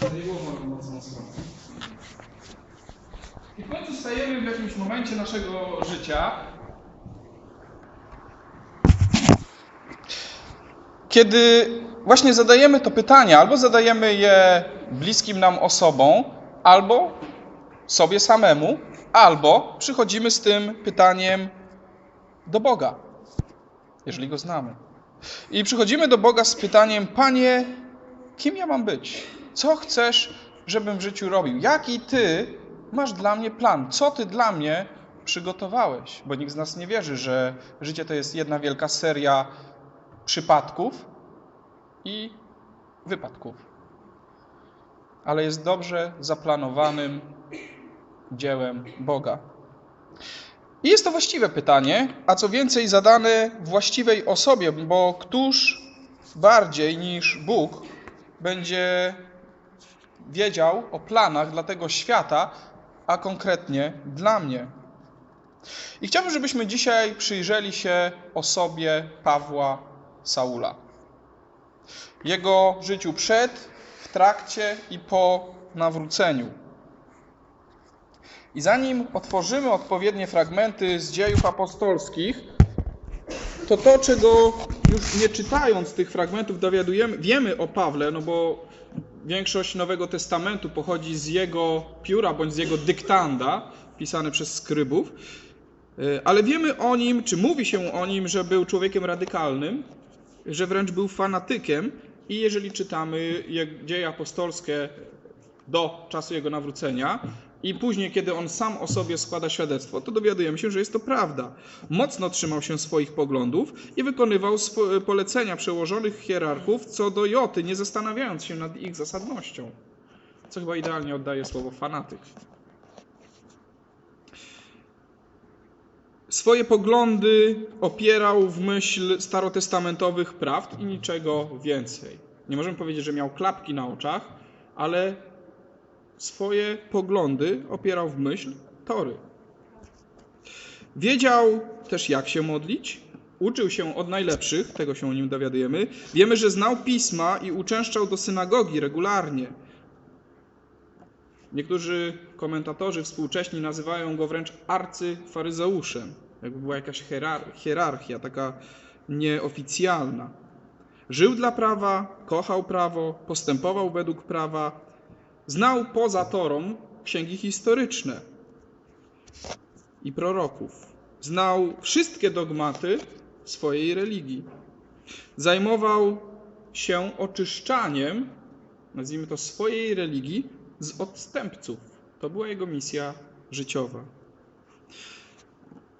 Mocną stronę. I w końcu stajemy w jakimś momencie naszego życia, kiedy właśnie zadajemy to pytanie, albo zadajemy je bliskim nam osobom, albo sobie samemu, albo przychodzimy z tym pytaniem do Boga, jeżeli go znamy. I przychodzimy do Boga z pytaniem: Panie, kim ja mam być? Co chcesz, żebym w życiu robił? Jaki Ty masz dla mnie plan? Co Ty dla mnie przygotowałeś? Bo nikt z nas nie wierzy, że życie to jest jedna wielka seria przypadków i wypadków. Ale jest dobrze zaplanowanym dziełem Boga. I jest to właściwe pytanie, a co więcej zadane właściwej osobie, bo któż bardziej niż Bóg będzie wiedział o planach dla tego świata, a konkretnie dla mnie. I chciałbym, żebyśmy dzisiaj przyjrzeli się osobie Pawła Saula. Jego życiu przed, w trakcie i po nawróceniu. I zanim otworzymy odpowiednie fragmenty z dziejów apostolskich, to to, czego już nie czytając tych fragmentów dowiadujemy, wiemy o Pawle, no bo większość Nowego Testamentu pochodzi z jego pióra bądź z jego dyktanda, pisany przez skrybów, E, ale wiemy o nim, czy mówi się o nim, że był człowiekiem radykalnym, że wręcz był fanatykiem i jeżeli czytamy je- dzieje apostolskie do czasu jego nawrócenia i później, kiedy on sam o sobie składa świadectwo, to dowiadujemy się, że jest to prawda. Mocno trzymał się swoich poglądów i wykonywał polecenia przełożonych hierarchów co do Joty, nie zastanawiając się nad ich zasadnością. Co chyba idealnie oddaje słowo fanatyk. Swoje poglądy opierał w myśl starotestamentowych prawd i niczego więcej. Nie możemy powiedzieć, że miał klapki na oczach, ale swoje poglądy opierał w myśl Tory. Wiedział też, jak się modlić, uczył się od najlepszych, tego się o nim dowiadujemy. Wiemy, że znał pisma i uczęszczał do synagogi regularnie. Niektórzy komentatorzy współcześni nazywają go wręcz arcyfaryzeuszem, jakby była jakaś hierar- hierarchia, taka nieoficjalna. Żył dla prawa, kochał prawo, postępował według prawa, znał poza Torą księgi historyczne i proroków. Znał wszystkie dogmaty swojej religii. Zajmował się oczyszczaniem, nazwijmy to swojej religii, z odstępców. To była jego misja życiowa.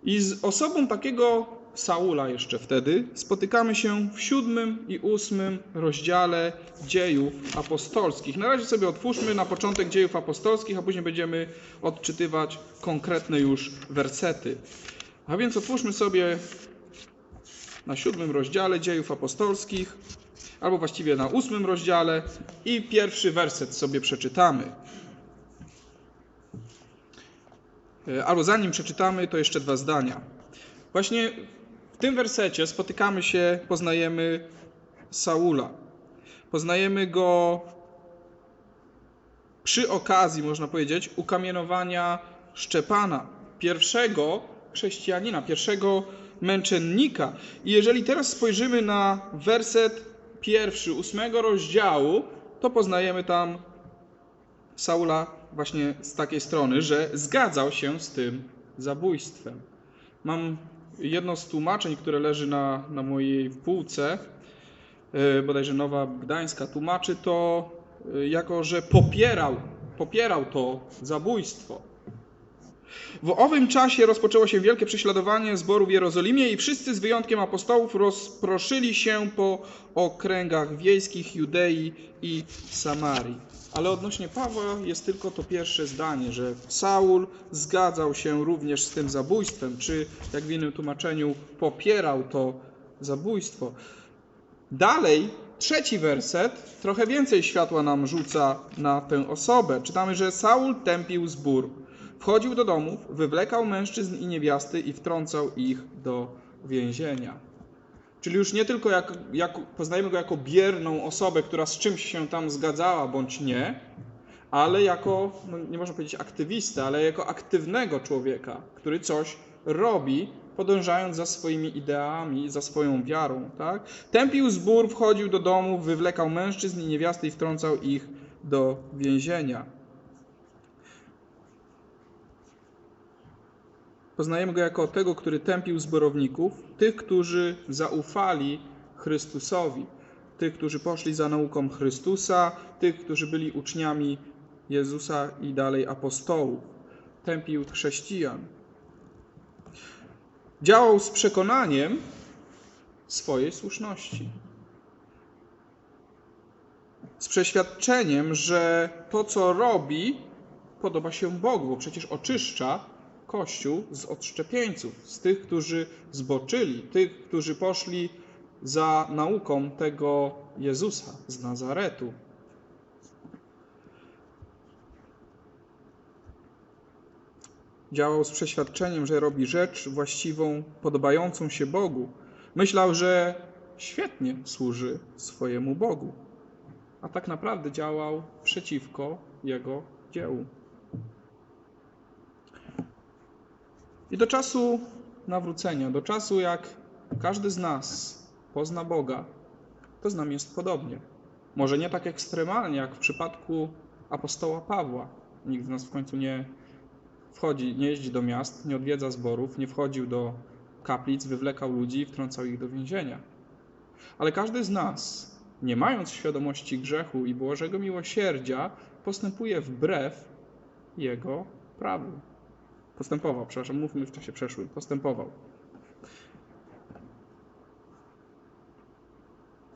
I z osobą takiego Saula jeszcze wtedy spotykamy się w siódmym i ósmym rozdziale dziejów apostolskich. Na razie sobie otwórzmy na początek dziejów apostolskich, a później będziemy odczytywać konkretne już wersety. A więc otwórzmy sobie na siódmym rozdziale dziejów apostolskich, albo właściwie na ósmym rozdziale i pierwszy werset sobie przeczytamy. E, Albo zanim przeczytamy, to jeszcze dwa zdania. Właśnie tym wersecie spotykamy się, poznajemy Saula. Poznajemy go przy okazji, można powiedzieć, ukamienowania Szczepana, pierwszego chrześcijanina, pierwszego męczennika. I jeżeli teraz spojrzymy na werset pierwszy, ósmego rozdziału, to poznajemy tam Saula właśnie z takiej strony, że zgadzał się z tym zabójstwem. Mam jedno z tłumaczeń, które leży na, na mojej półce, yy, bodajże Nowa Gdańska, tłumaczy to yy, jako, że popierał, popierał to zabójstwo. W owym czasie rozpoczęło się wielkie prześladowanie zboru w Jerozolimie i wszyscy z wyjątkiem apostołów rozproszyli się po okręgach wiejskich Judei i Samarii. Ale odnośnie Pawła jest tylko to pierwsze zdanie, że Saul zgadzał się również z tym zabójstwem, czy jak w innym tłumaczeniu popierał to zabójstwo. Dalej, trzeci werset, trochę więcej światła nam rzuca na tę osobę. Czytamy, że Saul tępił zbór. Wchodził do domów, wywlekał mężczyzn i niewiasty i wtrącał ich do więzienia. Czyli już nie tylko jak, jak poznajemy go jako bierną osobę, która z czymś się tam zgadzała bądź nie, ale jako, no nie można powiedzieć aktywistę, ale jako aktywnego człowieka, który coś robi, podążając za swoimi ideami, za swoją wiarą. Tak? Tępił zbór, wchodził do domu, wywlekał mężczyzn i niewiasty i wtrącał ich do więzienia. Poznajemy go jako tego, który tępił zborowników, tych, którzy zaufali Chrystusowi, tych, którzy poszli za nauką Chrystusa, tych, którzy byli uczniami Jezusa i dalej apostołów. Tępił chrześcijan. Działał z przekonaniem swojej słuszności. Z przeświadczeniem, że to, co robi, podoba się Bogu, bo przecież oczyszcza Kościół z odszczepieńców, z tych, którzy zboczyli, tych, którzy poszli za nauką tego Jezusa z Nazaretu. Działał z przeświadczeniem, że robi rzecz właściwą, podobającą się Bogu. Myślał, że świetnie służy swojemu Bogu, a tak naprawdę działał przeciwko Jego dziełu. I do czasu nawrócenia, do czasu jak każdy z nas pozna Boga, to z nami jest podobnie. Może nie tak ekstremalnie jak w przypadku apostoła Pawła. Nikt z nas w końcu nie wchodzi, nie jeździ do miast, nie odwiedza zborów, nie wchodził do kaplic, wywlekał ludzi i wtrącał ich do więzienia. Ale każdy z nas, nie mając świadomości grzechu i Bożego miłosierdzia, postępuje wbrew Jego prawu. Postępował, przepraszam, mówmy w czasie przeszłym. Postępował.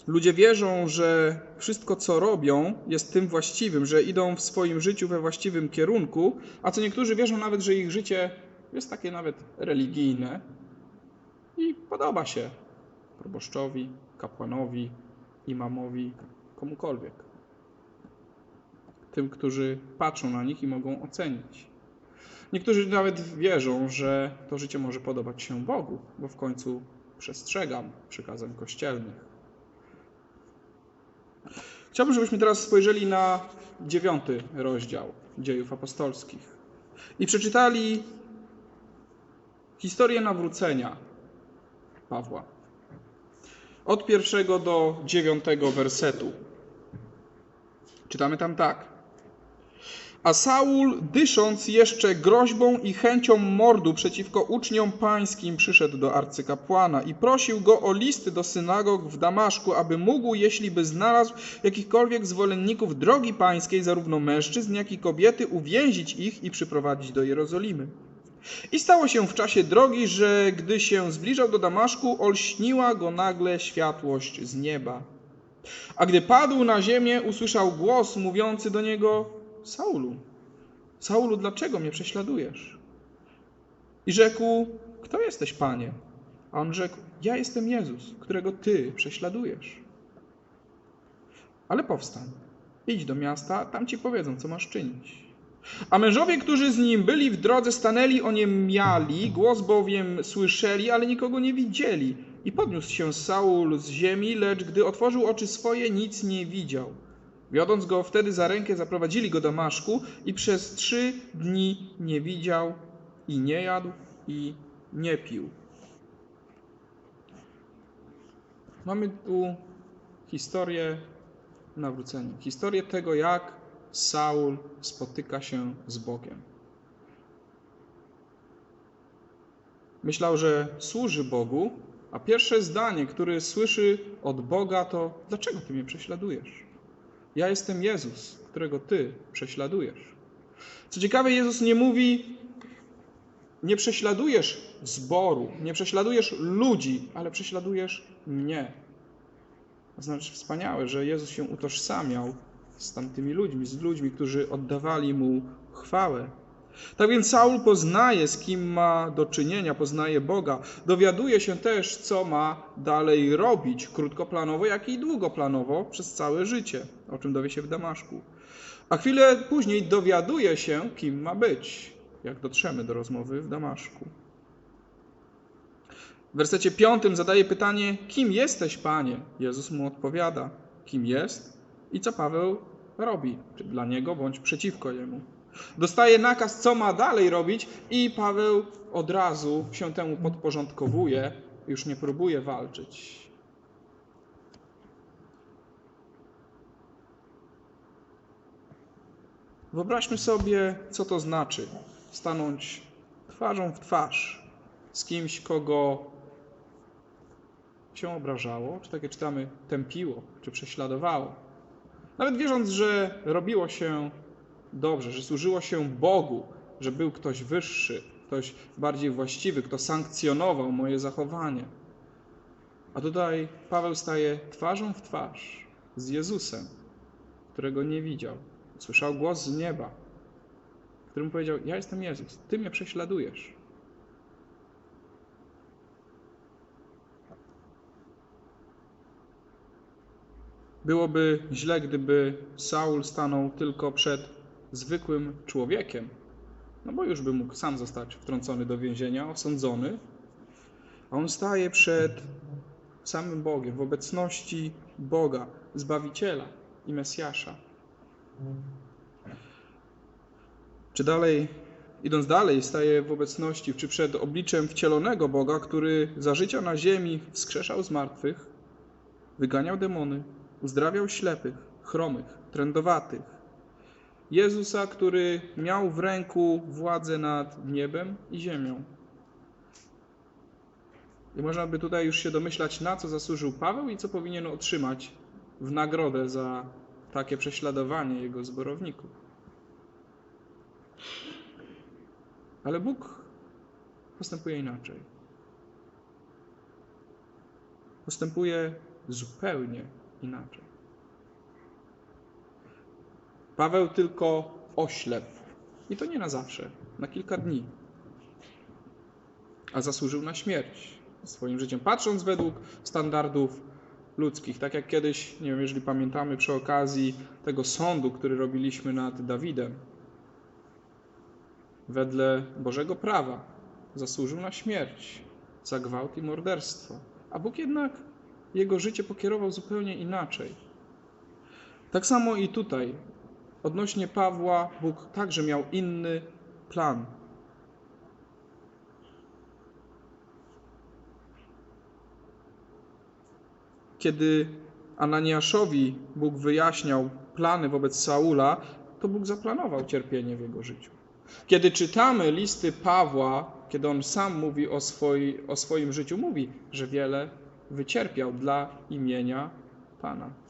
Ludzie wierzą, że wszystko, co robią, jest tym właściwym, że idą w swoim życiu we właściwym kierunku, a co niektórzy wierzą nawet, że ich życie jest takie nawet religijne i podoba się proboszczowi, kapłanowi, imamowi, komukolwiek. Tym, którzy patrzą na nich i mogą ocenić. Niektórzy nawet wierzą, że to życie może podobać się Bogu, bo w końcu przestrzegam przykazań kościelnych. Chciałbym, żebyśmy teraz spojrzeli na dziewiąty rozdział dziejów apostolskich i przeczytali historię nawrócenia Pawła. Od pierwszego do dziewiątego wersetu. Czytamy tam tak. A Saul, dysząc jeszcze groźbą i chęcią mordu przeciwko uczniom pańskim, przyszedł do arcykapłana i prosił go o listy do synagog w Damaszku, aby mógł, jeśli by znalazł jakichkolwiek zwolenników drogi pańskiej, zarówno mężczyzn, jak i kobiety, uwięzić ich i przyprowadzić do Jerozolimy. I stało się w czasie drogi, że gdy się zbliżał do Damaszku, olśniła go nagle światłość z nieba. A gdy padł na ziemię, usłyszał głos mówiący do niego: Saulu, Saulu, dlaczego mnie prześladujesz? I rzekł: Kto jesteś, panie? A on rzekł: Ja jestem Jezus, którego ty prześladujesz. Ale powstań, idź do miasta, tam ci powiedzą, co masz czynić. A mężowie, którzy z nim byli w drodze, stanęli o nim miali, głos bowiem słyszeli, ale nikogo nie widzieli. I podniósł się Saul z ziemi, lecz gdy otworzył oczy swoje, nic nie widział. Wiodąc go wtedy za rękę, zaprowadzili go do Maszku i przez trzy dni nie widział i nie jadł i nie pił. Mamy tu historię nawrócenia. Historię tego, jak Saul spotyka się z Bogiem. Myślał, że służy Bogu, a pierwsze zdanie, które słyszy od Boga, to: Dlaczego ty mnie prześladujesz? Ja jestem Jezus, którego ty prześladujesz. Co ciekawe, Jezus nie mówi: Nie prześladujesz zboru, nie prześladujesz ludzi, ale prześladujesz mnie. To znaczy wspaniałe, że Jezus się utożsamiał z tamtymi ludźmi, z ludźmi, którzy oddawali mu chwałę. Tak więc Saul poznaje, z kim ma do czynienia, poznaje Boga. Dowiaduje się też, co ma dalej robić, krótkoplanowo, jak i długoplanowo, przez całe życie, o czym dowie się w Damaszku. A chwilę później dowiaduje się, kim ma być, jak dotrzemy do rozmowy w Damaszku. W wersecie piątym zadaje pytanie: Kim jesteś, panie? Jezus mu odpowiada: Kim jest i co Paweł robi? Czy dla niego bądź przeciwko jemu. Dostaje nakaz, co ma dalej robić, i Paweł od razu się temu podporządkowuje, już nie próbuje walczyć. Wyobraźmy sobie, co to znaczy stanąć twarzą w twarz z kimś, kogo się obrażało, czy tak jak czytamy, tępiło, czy prześladowało. Nawet wierząc, że robiło się dobrze, że służyło się Bogu, że był ktoś wyższy, ktoś bardziej właściwy, kto sankcjonował moje zachowanie. A tutaj Paweł staje twarzą w twarz z Jezusem, którego nie widział. Słyszał głos z nieba, który mu powiedział: Ja jestem Jezus, ty mnie prześladujesz. Byłoby źle, gdyby Saul stanął tylko przed zwykłym człowiekiem, no bo już by mógł sam zostać wtrącony do więzienia, osądzony, a on staje przed samym Bogiem, w obecności Boga, Zbawiciela i Mesjasza. Czy dalej, idąc dalej, staje w obecności, czy przed obliczem wcielonego Boga, który za życia na ziemi wskrzeszał z martwych, wyganiał demony, uzdrawiał ślepych, chromych, trędowatych. Jezusa, który miał w ręku władzę nad niebem i ziemią. I można by tutaj już się domyślać, na co zasłużył Paweł i co powinien otrzymać w nagrodę za takie prześladowanie jego zborowników. Ale Bóg postępuje inaczej. Postępuje zupełnie inaczej. Paweł tylko oślepł. I to nie na zawsze, na kilka dni. A zasłużył na śmierć swoim życiem, patrząc według standardów ludzkich. Tak jak kiedyś, nie wiem, jeżeli pamiętamy, przy okazji tego sądu, który robiliśmy nad Dawidem. Wedle Bożego prawa zasłużył na śmierć za gwałt i morderstwo. A Bóg jednak jego życie pokierował zupełnie inaczej. Tak samo i tutaj. Odnośnie Pawła, Bóg także miał inny plan. Kiedy Ananiaszowi Bóg wyjaśniał plany wobec Saula, to Bóg zaplanował cierpienie w jego życiu. Kiedy czytamy listy Pawła, kiedy on sam mówi o, swoi, o swoim życiu, mówi, że wiele wycierpiał dla imienia Pana.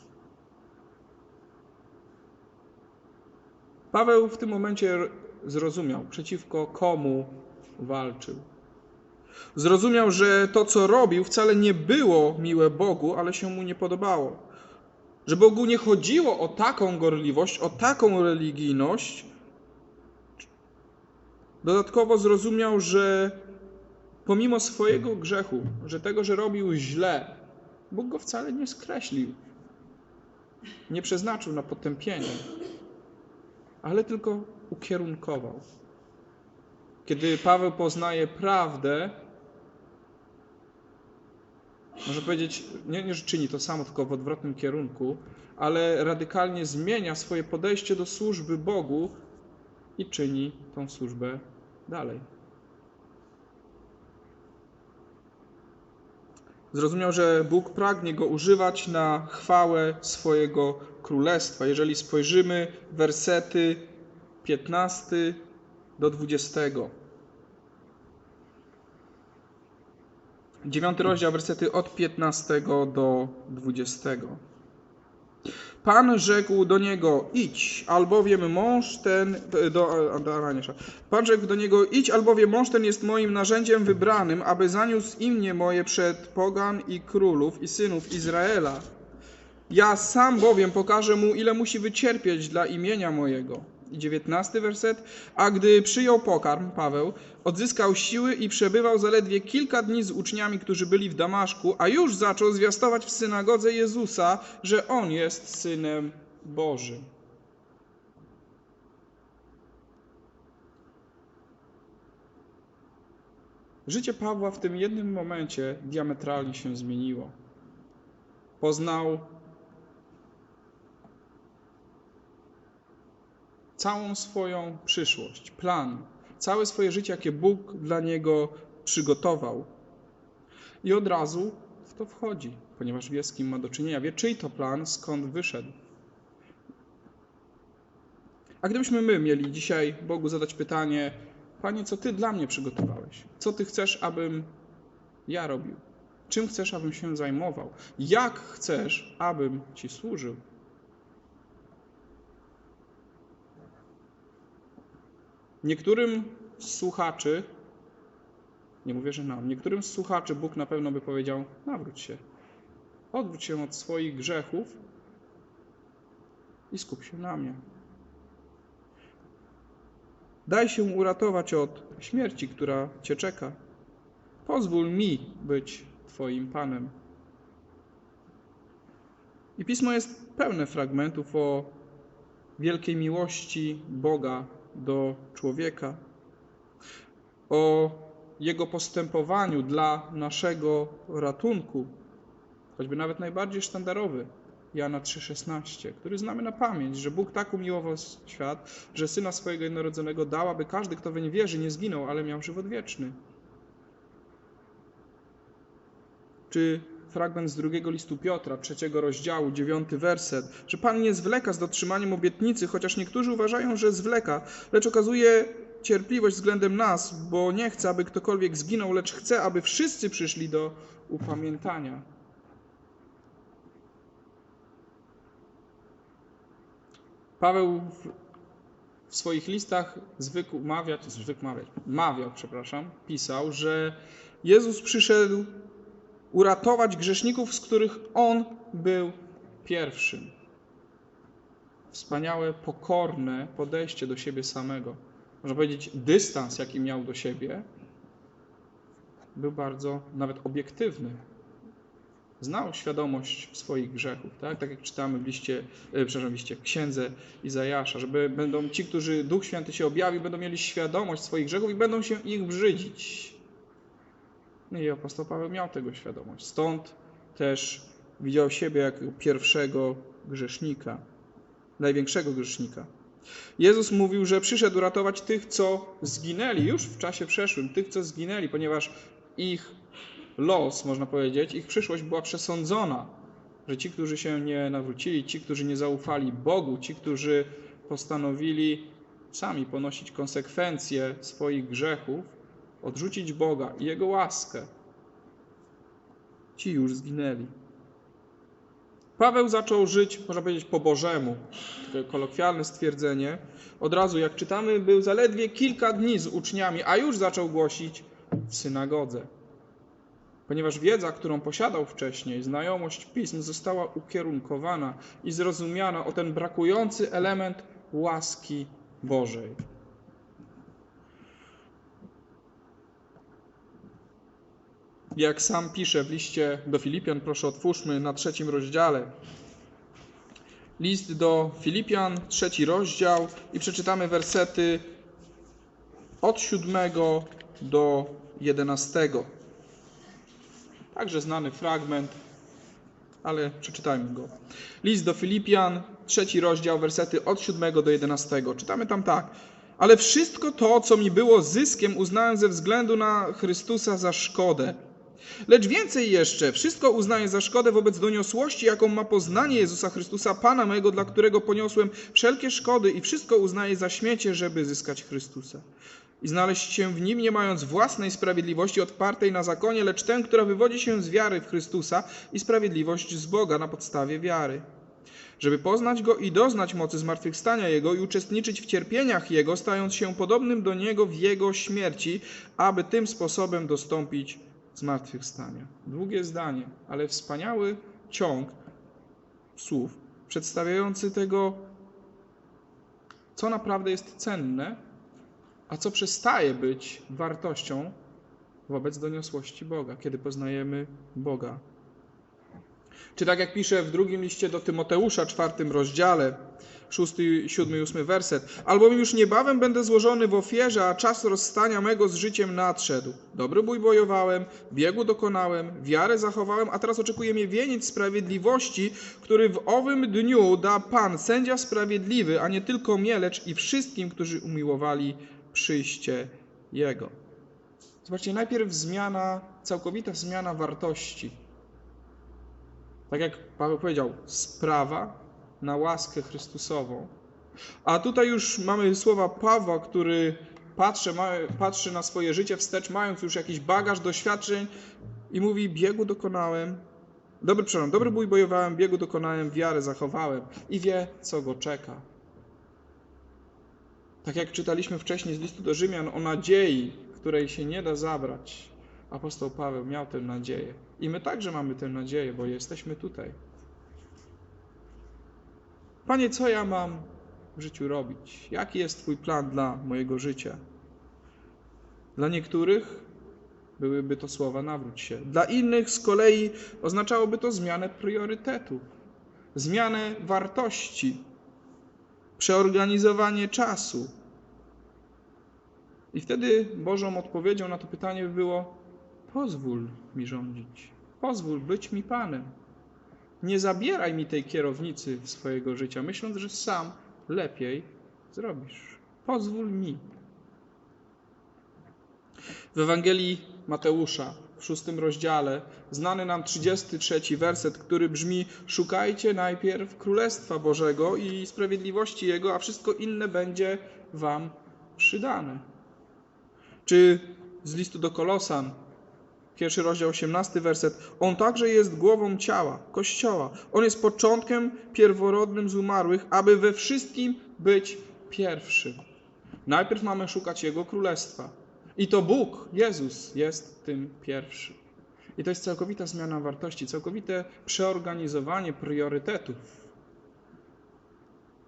Paweł w tym momencie zrozumiał, przeciwko komu walczył. Zrozumiał, że to, co robił, wcale nie było miłe Bogu, ale się mu nie podobało. Że Bogu nie chodziło o taką gorliwość, o taką religijność. Dodatkowo zrozumiał, że pomimo swojego grzechu, że tego, że robił źle, Bóg go wcale nie skreślił, nie przeznaczył na potępienie, ale tylko ukierunkował. Kiedy Paweł poznaje prawdę, może powiedzieć, nie, nie, że czyni to samo, tylko w odwrotnym kierunku, ale radykalnie zmienia swoje podejście do służby Bogu i czyni tą służbę dalej. Zrozumiał, że Bóg pragnie go używać na chwałę swojego królestwa. Jeżeli spojrzymy wersety 15 do 20. Dziewiąty rozdział, wersety od 15 do 20. Pan rzekł do niego: Idź, albowiem mąż ten. Do, do Ananiasza. Pan rzekł do niego: Idź, albowiem mąż ten jest moim narzędziem wybranym, aby zaniósł imię moje przed pogan i królów i synów Izraela. Ja sam bowiem pokażę mu, ile musi wycierpieć dla imienia mojego. I dziewiętnasty werset. A gdy przyjął pokarm, Paweł odzyskał siły i przebywał zaledwie kilka dni z uczniami, którzy byli w Damaszku, a już zaczął zwiastować w synagodze Jezusa, że on jest synem Bożym. Życie Pawła w tym jednym momencie diametralnie się zmieniło. Poznał całą swoją przyszłość, plan, całe swoje życie, jakie Bóg dla niego przygotował. I od razu w to wchodzi, ponieważ wie, z kim ma do czynienia, wie, czyj to plan, skąd wyszedł. A gdybyśmy my mieli dzisiaj Bogu zadać pytanie, Panie, co Ty dla mnie przygotowałeś? Co Ty chcesz, abym ja robił? Czym chcesz, abym się zajmował? Jak chcesz, abym Ci służył? Niektórym z słuchaczy, nie mówię, że nam, niektórym z słuchaczy Bóg na pewno by powiedział: nawróć się. Odwróć się od swoich grzechów i skup się na mnie. Daj się uratować od śmierci, która cię czeka. Pozwól mi być Twoim Panem. I pismo jest pełne fragmentów o wielkiej miłości Boga do człowieka, o Jego postępowaniu dla naszego ratunku, choćby nawet najbardziej sztandarowy, Jana 3,16, który znamy na pamięć, że Bóg tak umiłował świat, że Syna swojego jednorodzonego dał, aby każdy, kto weń wierzy, nie zginął, ale miał żywot wieczny. Czy fragment z drugiego listu Piotra, trzeciego rozdziału, dziewiąty werset, że Pan nie zwleka z dotrzymaniem obietnicy, chociaż niektórzy uważają, że zwleka, lecz okazuje cierpliwość względem nas, bo nie chce, aby ktokolwiek zginął, lecz chce, aby wszyscy przyszli do upamiętania. Paweł w swoich listach zwykł mawiać, zwykł mawiać, mawiał, przepraszam, pisał, że Jezus przyszedł uratować grzeszników, z których On był pierwszym. Wspaniałe, pokorne podejście do siebie samego. Można powiedzieć, dystans, jaki miał do siebie, był bardzo nawet obiektywny. Znał świadomość swoich grzechów, tak? tak jak czytamy w liście, przepraszam, w liście księdze Izajasza, żeby będą ci, którzy Duch Święty się objawi, będą mieli świadomość swoich grzechów i będą się ich brzydzić. No i apostoł Paweł miał tego świadomość. Stąd też widział siebie jako pierwszego grzesznika, największego grzesznika. Jezus mówił, że przyszedł ratować tych, co zginęli już w czasie przeszłym, tych, co zginęli, ponieważ ich los, można powiedzieć, ich przyszłość była przesądzona, że ci, którzy się nie nawrócili, ci, którzy nie zaufali Bogu, ci, którzy postanowili sami ponosić konsekwencje swoich grzechów, odrzucić Boga i Jego łaskę, ci już zginęli. Paweł zaczął żyć, można powiedzieć, po Bożemu. Takie kolokwialne stwierdzenie. Od razu, jak czytamy, był zaledwie kilka dni z uczniami, a już zaczął głosić w synagodze. Ponieważ wiedza, którą posiadał wcześniej, znajomość pism została ukierunkowana i zrozumiana o ten brakujący element łaski Bożej. Jak sam pisze w liście do Filipian, proszę otwórzmy na trzecim rozdziale. List do Filipian, trzeci rozdział i przeczytamy wersety od siódmego do jedenastego. Także znany fragment, ale przeczytajmy go. List do Filipian, trzeci rozdział, wersety od 7 do 11. Czytamy tam tak. Ale wszystko to, co mi było zyskiem, uznałem ze względu na Chrystusa za szkodę. Lecz więcej jeszcze, wszystko uznaję za szkodę wobec doniosłości, jaką ma poznanie Jezusa Chrystusa, Pana mego, dla którego poniosłem wszelkie szkody i wszystko uznaję za śmiecie, żeby zyskać Chrystusa i znaleźć się w nim, nie mając własnej sprawiedliwości odpartej na zakonie, lecz tę, która wywodzi się z wiary w Chrystusa i sprawiedliwość z Boga na podstawie wiary. Żeby poznać Go i doznać mocy zmartwychwstania Jego i uczestniczyć w cierpieniach Jego, stając się podobnym do Niego w Jego śmierci, aby tym sposobem dostąpić zmartwychwstania. Długie zdanie, ale wspaniały ciąg słów przedstawiający tego, co naprawdę jest cenne a co przestaje być wartością wobec doniosłości Boga, kiedy poznajemy Boga. Czy tak jak pisze w drugim liście do Tymoteusza, czwartym rozdziale, szósty, siódmy i ósmy werset. Albowiem już niebawem będę złożony w ofierze, a czas rozstania mego z życiem nadszedł. Dobry bój bojowałem, biegu dokonałem, wiarę zachowałem, a teraz oczekuje mnie wieniec sprawiedliwości, który w owym dniu da Pan, sędzia sprawiedliwy, a nie tylko mnie, lecz i wszystkim, którzy umiłowali przyjście Jego. Zobaczcie, najpierw zmiana, całkowita zmiana wartości. Tak jak Paweł powiedział, sprawa na łaskę Chrystusową. A tutaj już mamy słowa Pawła, który patrzy, ma, patrzy na swoje życie wstecz, mając już jakiś bagaż doświadczeń i mówi: Biegu dokonałem, dobry, przepraszam, dobry bój bojowałem, biegu dokonałem, wiarę zachowałem i wie, co go czeka. Tak jak czytaliśmy wcześniej z listu do Rzymian o nadziei, której się nie da zabrać. Apostoł Paweł miał tę nadzieję. I my także mamy tę nadzieję, bo jesteśmy tutaj. Panie, co ja mam w życiu robić? Jaki jest Twój plan dla mojego życia? Dla niektórych byłyby to słowa nawróć się. Dla innych z kolei oznaczałoby to zmianę priorytetów, zmianę wartości, przeorganizowanie czasu. I wtedy Bożą odpowiedzią na to pytanie by było: pozwól mi rządzić, pozwól być mi Panem. Nie zabieraj mi tej kierownicy swojego życia, myśląc, że sam lepiej zrobisz. Pozwól mi. W Ewangelii Mateusza w szóstym rozdziale znany nam 33 werset, który brzmi: Szukajcie najpierw Królestwa Bożego i sprawiedliwości Jego, a wszystko inne będzie Wam przydane. Czy z listu do Kolosan Pierwszy rozdział, 18 werset. On także jest głową ciała, kościoła. On jest początkiem pierworodnym z umarłych, aby we wszystkim być pierwszym. Najpierw mamy szukać Jego królestwa. I to Bóg, Jezus, jest tym pierwszym. I to jest całkowita zmiana wartości, całkowite przeorganizowanie priorytetów.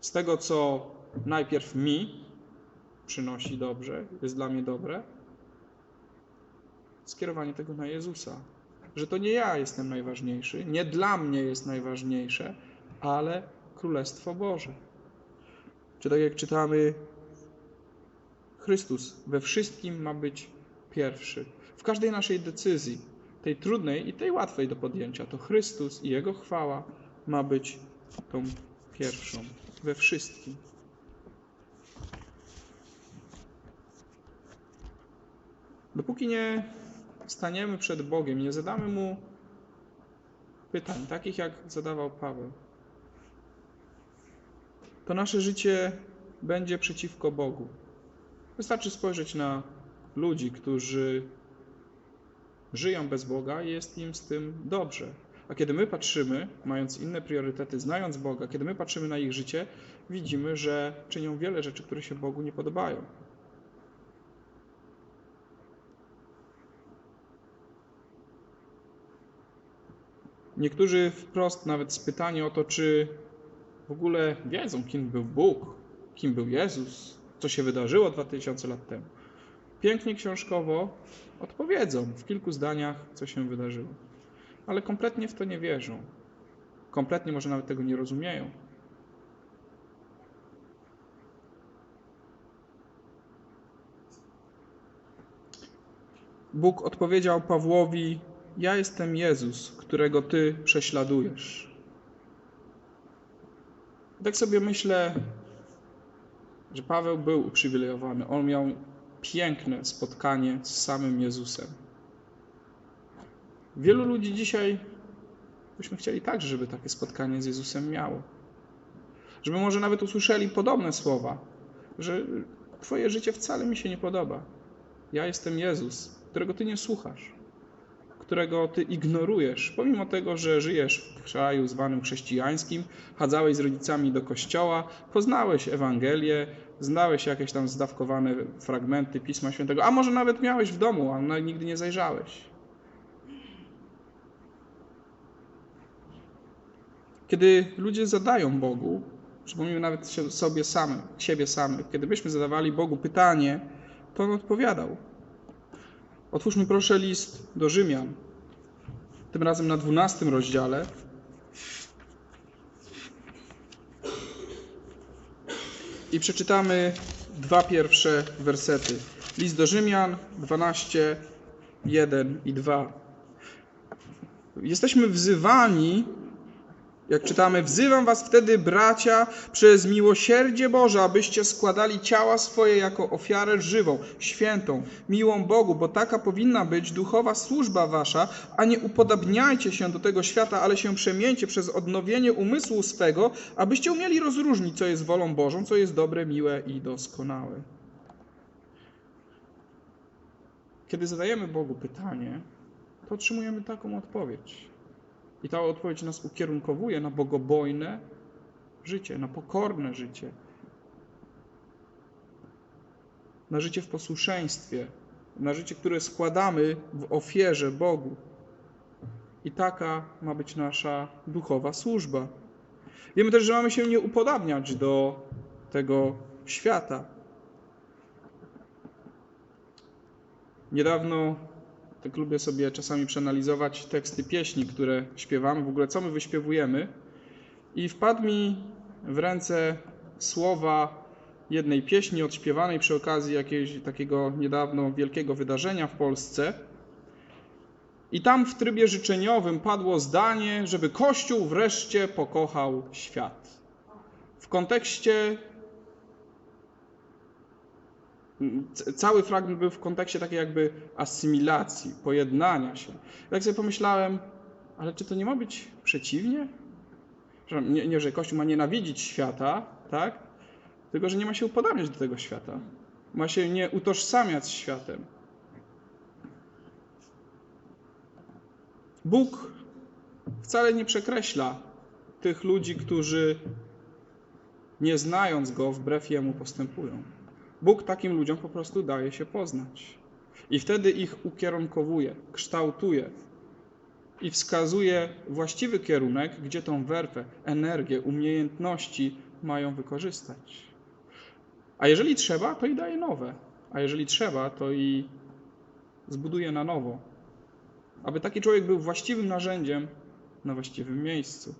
Z tego, co najpierw mi przynosi dobrze, jest dla mnie dobre, skierowanie tego na Jezusa. Że to nie ja jestem najważniejszy, nie dla mnie jest najważniejsze, ale Królestwo Boże. Czy tak jak czytamy, Chrystus we wszystkim ma być pierwszy. W każdej naszej decyzji, tej trudnej i tej łatwej do podjęcia, to Chrystus i Jego chwała ma być tą pierwszą. We wszystkim. Dopóki nie staniemy przed Bogiem, nie zadamy Mu pytań, takich jak zadawał Paweł, to nasze życie będzie przeciwko Bogu. Wystarczy spojrzeć na ludzi, którzy żyją bez Boga i jest im z tym dobrze. A kiedy my patrzymy, mając inne priorytety, znając Boga, kiedy my patrzymy na ich życie, widzimy, że czynią wiele rzeczy, które się Bogu nie podobają. Niektórzy wprost nawet spytani o to, czy w ogóle wiedzą, kim był Bóg, kim był Jezus, co się wydarzyło 2000 lat temu. Pięknie książkowo odpowiedzą w kilku zdaniach, co się wydarzyło. Ale kompletnie w to nie wierzą. Kompletnie może nawet tego nie rozumieją. Bóg odpowiedział Pawłowi ja jestem Jezus, którego Ty prześladujesz. Tak sobie myślę, że Paweł był uprzywilejowany. On miał piękne spotkanie z samym Jezusem. Wielu ludzi dzisiaj byśmy chcieli także, żeby takie spotkanie z Jezusem miało. Żeby może nawet usłyszeli podobne słowa, że Twoje życie wcale mi się nie podoba. Ja jestem Jezus, którego Ty nie słuchasz którego ty ignorujesz, pomimo tego, że żyjesz w kraju zwanym chrześcijańskim, chadzałeś z rodzicami do kościoła, poznałeś Ewangelię, znałeś jakieś tam zdawkowane fragmenty Pisma Świętego, a może nawet miałeś w domu, a nigdy nie zajrzałeś. Kiedy ludzie zadają Bogu, przypomnijmy nawet sobie samym, siebie samych, kiedy byśmy zadawali Bogu pytanie, to On odpowiadał. Otwórzmy proszę list do Rzymian, tym razem na 12 rozdziale. I przeczytamy dwa pierwsze wersety. List do Rzymian 12, 1 i 2. Jesteśmy wzywani jak czytamy, wzywam was wtedy, bracia, przez miłosierdzie Boże, abyście składali ciała swoje jako ofiarę żywą, świętą, miłą Bogu, bo taka powinna być duchowa służba wasza, a nie upodabniajcie się do tego świata, ale się przemieńcie przez odnowienie umysłu swego, abyście umieli rozróżnić, co jest wolą Bożą, co jest dobre, miłe i doskonałe. Kiedy zadajemy Bogu pytanie, to otrzymujemy taką odpowiedź. I ta odpowiedź nas ukierunkowuje na bogobojne życie, na pokorne życie, na życie w posłuszeństwie, na życie, które składamy w ofierze Bogu. I taka ma być nasza duchowa służba. Wiemy też, że mamy się nie upodabniać do tego świata. Niedawno tak lubię sobie czasami przeanalizować teksty pieśni, które śpiewamy, w ogóle co my wyśpiewujemy. I wpadł mi w ręce słowa jednej pieśni odśpiewanej przy okazji jakiegoś takiego niedawno wielkiego wydarzenia w Polsce. I tam w trybie życzeniowym padło zdanie, żeby Kościół wreszcie pokochał świat. W kontekście Cały fragment był w kontekście takiej jakby asymilacji, pojednania się. Tak sobie pomyślałem, ale czy to nie ma być przeciwnie? Nie, nie, że Kościół ma nienawidzić świata, tak? Tylko, że nie ma się upodabniać do tego świata. Ma się nie utożsamiać z światem. Bóg wcale nie przekreśla tych ludzi, którzy nie znając Go, wbrew Jemu postępują. Bóg takim ludziom po prostu daje się poznać. I wtedy ich ukierunkowuje, kształtuje i wskazuje właściwy kierunek, gdzie tą werfę, energię, umiejętności mają wykorzystać. A jeżeli trzeba, to i daje nowe. A jeżeli trzeba, to i zbuduje na nowo. Aby taki człowiek był właściwym narzędziem na właściwym miejscu.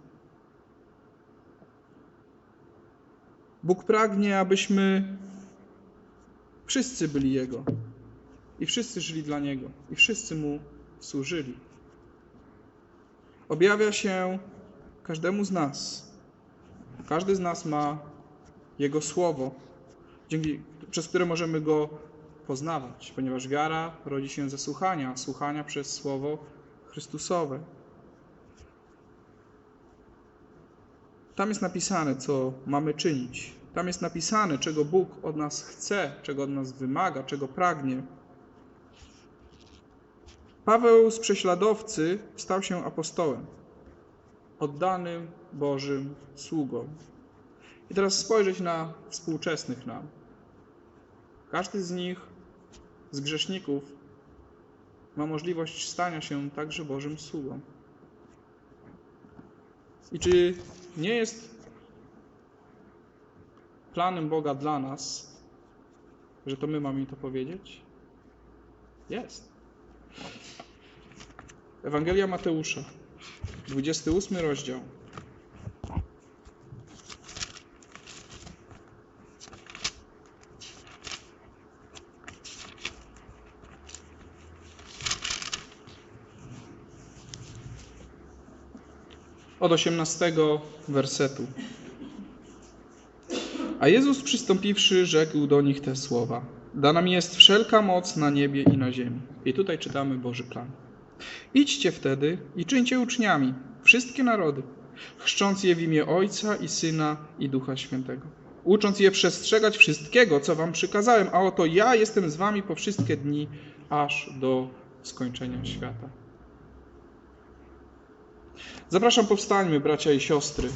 Bóg pragnie, abyśmy Wszyscy byli Jego. I wszyscy żyli dla Niego. I wszyscy Mu służyli. Objawia się każdemu z nas. Każdy z nas ma Jego Słowo, dzięki, przez które możemy Go poznawać, ponieważ wiara rodzi się ze słuchania, słuchania przez Słowo Chrystusowe. Tam jest napisane, co mamy czynić. Tam jest napisane, czego Bóg od nas chce, czego od nas wymaga, czego pragnie. Paweł z prześladowcy stał się apostołem, oddanym Bożym sługą. I teraz spojrzeć na współczesnych nam. Każdy z nich, z grzeszników, ma możliwość stania się także Bożym sługą. I czy nie jest planem Boga dla nas, że to my mamy im to powiedzieć? Jest. Ewangelia Mateusza, 28 rozdział. Od 18 wersetu. A Jezus przystąpiwszy, rzekł do nich te słowa: Dana mi jest wszelka moc na niebie i na ziemi. I tutaj czytamy Boży plan. Idźcie wtedy i czyńcie uczniami wszystkie narody, chrzcząc je w imię Ojca i Syna i Ducha Świętego, ucząc je przestrzegać wszystkiego, co wam przykazałem, a oto ja jestem z wami po wszystkie dni, aż do skończenia świata. Zapraszam, powstańmy, bracia i siostry.